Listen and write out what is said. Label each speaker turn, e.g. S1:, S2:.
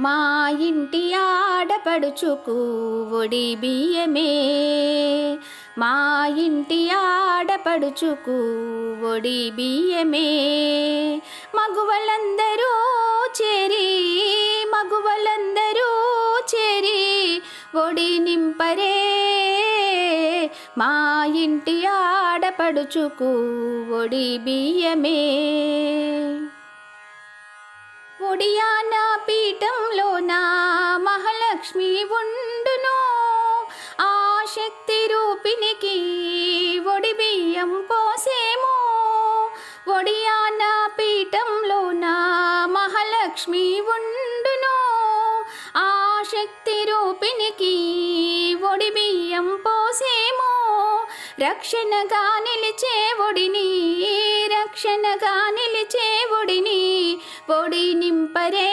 S1: మా ఇంటి ఆడపడుచుకు ఒడి బియ్యమే. మా ఇంటి ఆడపడుచుకు ఒడి బియ్యమే. మగువలందరూ చేరి మగువలందరూ చేరి ఒడి నింపరే. మా ఇంటి ఆడపడుచుకు ఒడి బియ్యమే. ఒడియాన పీఠంలో నా మహాలక్ష్మి ఉండును. ఆ శక్తి రూపినికి ఒడి బియ్యం పోసేము. ఒడియాన పీఠంలో నా మహాలక్ష్మి ఉండును. ఆ శక్తి రూపినికి ఒడి బియ్యం పోసేము. రక్షణగా నిలిచే ఒడిని రక్షణగా నిలిచే ఒడిని ఒడి నింపరే